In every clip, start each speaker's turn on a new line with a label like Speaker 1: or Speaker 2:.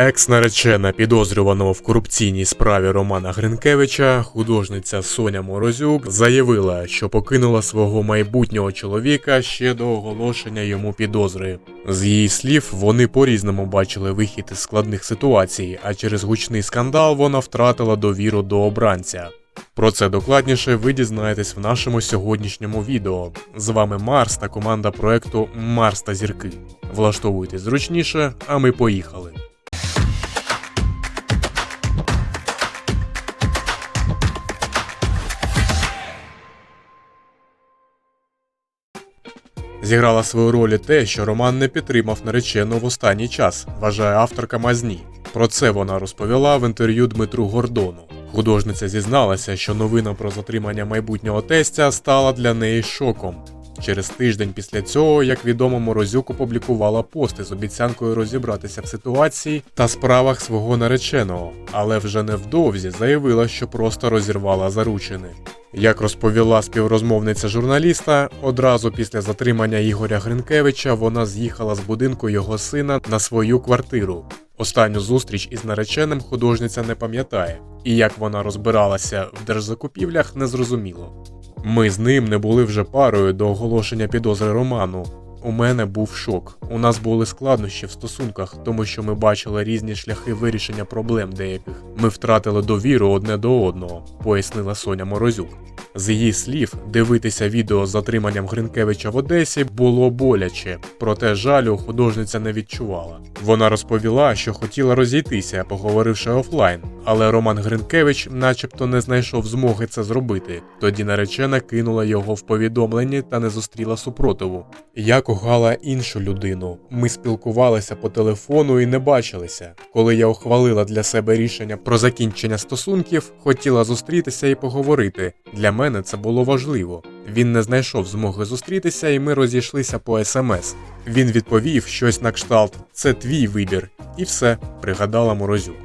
Speaker 1: Екс-наречена підозрюваного в корупційній справі Романа Гринкевича, художниця Соня Морозюк, заявила, що покинула свого майбутнього чоловіка ще до оголошення йому підозри. З її слів, вони по-різному бачили вихід із складних ситуацій, а через гучний скандал вона втратила довіру до обранця. Про це докладніше ви дізнаєтесь в нашому сьогоднішньому відео. З вами Марс та команда проекту Марс та зірки. Влаштовуйтесь зручніше, а ми поїхали. Зіграла свою роль і те, що Роман не підтримав наречену в останній час, вважає авторка Мазні. Про це вона розповіла в інтерв'ю Дмитру Гордону. Художниця зізналася, що новина про затримання майбутнього тестя стала для неї шоком. Через тиждень після цього, як відомо, Морозюк опублікувала пости з обіцянкою розібратися в ситуації та справах свого нареченого, але вже невдовзі заявила, що просто розірвала заручини. Як розповіла співрозмовниця журналіста, одразу після затримання Ігоря Гринкевича вона з'їхала з будинку його сина на свою квартиру. Останню зустріч із нареченим художниця не пам'ятає, і як вона розбиралася в держзакупівлях, не зрозуміло. Ми з ним не були вже парою до оголошення підозри Роману. У мене був шок. У нас були складнощі в стосунках, тому що ми бачили різні шляхи вирішення проблем деяких. Ми втратили довіру одне до одного, пояснила Соня Морозюк. З її слів, дивитися відео з затриманням Гринкевича в Одесі було боляче, проте жалю художниця не відчувала. Вона розповіла, що хотіла розійтися, поговоривши офлайн, але Роман Гринкевич, начебто, не знайшов змоги це зробити. Тоді наречена кинула його в повідомленні та не зустріла супротиву. Я кохала іншу людину. Ми спілкувалися по телефону і не бачилися. Коли я ухвалила для себе рішення про закінчення стосунків, хотіла зустрітися і поговорити. Для мене це було важливо. Він не знайшов змоги зустрітися, і ми розійшлися по смс. Він відповів щось на кшталт Це твій вибір, і все, пригадала Морозюк.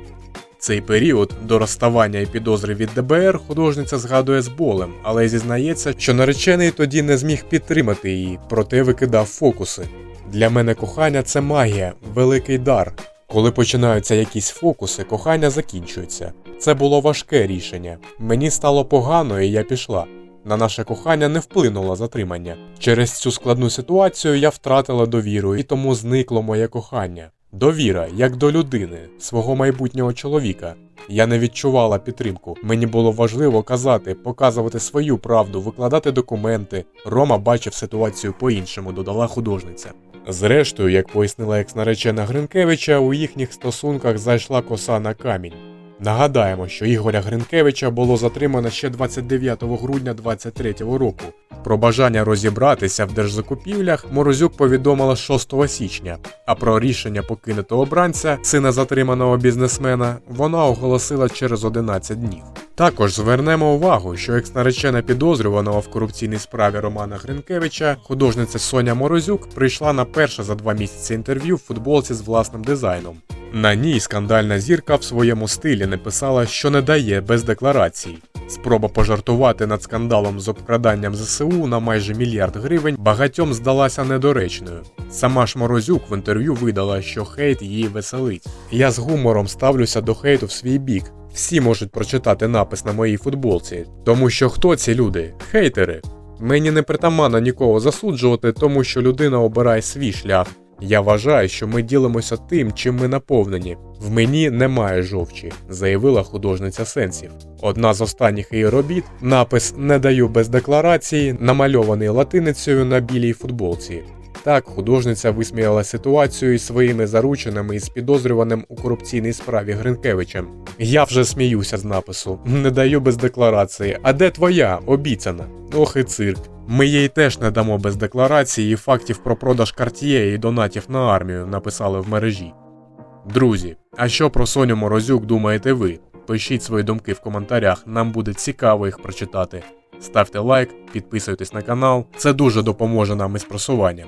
Speaker 1: Цей період до розставання і підозри від ДБР художниця згадує з болем, але зізнається, що наречений тоді не зміг підтримати її, проте викидав фокуси. Для мене кохання це магія, великий дар. Коли починаються якісь фокуси, кохання закінчується. Це було важке рішення. Мені стало погано, і я пішла. На наше кохання не вплинуло затримання. Через цю складну ситуацію я втратила довіру, і тому зникло моє кохання. Довіра, як до людини, свого майбутнього чоловіка. Я не відчувала підтримку. Мені було важливо казати, показувати свою правду, викладати документи. Рома бачив ситуацію по-іншому, додала художниця. Зрештою, як пояснила екс-наречена Гринкевича, у їхніх стосунках зайшла коса на камінь. Нагадаємо, що Ігоря Гринкевича було затримано ще 29 грудня 2023 року. Про бажання розібратися в держзакупівлях Морозюк повідомила 6 січня, а про рішення покинути обранця, сина затриманого бізнесмена, вона оголосила через 11 днів. Також звернемо увагу, що екс-наречена підозрюваного в корупційній справі Романа Гринкевича, художниця Соня Морозюк, прийшла на перше за два місяці інтерв'ю в футболці з власним дизайном. На ній скандальна зірка в своєму стилі написала, що не дає без декларацій. Спроба пожартувати над скандалом з обкраданням ЗСУ на майже мільярд гривень багатьом здалася недоречною. Сама ж Морозюк в інтерв'ю видала, що хейт її веселить. Я з гумором ставлюся до хейту в свій бік. Всі можуть прочитати напис на моїй футболці, тому що хто ці люди? Хейтери. Мені не притаманно нікого засуджувати, тому що людина обирає свій шлях. Я вважаю, що ми ділимося тим, чим ми наповнені. В мені немає жовчі, заявила художниця сенсів. Одна з останніх її робіт, напис Не даю без декларації, намальований латиницею на білій футболці. Так, художниця висміяла ситуацію із своїми заручинами із підозрюваним у корупційній справі Гринкевичем. Я вже сміюся з напису, не даю без декларації. А де твоя обіцяна? Ох і цирк. Ми їй теж не дамо без декларації і фактів про продаж карт'є і донатів на армію, написали в мережі. Друзі, а що про Соню Морозюк думаєте ви? Пишіть свої думки в коментарях, нам буде цікаво їх прочитати. Ставте лайк, підписуйтесь на канал, це дуже допоможе нам із просуванням.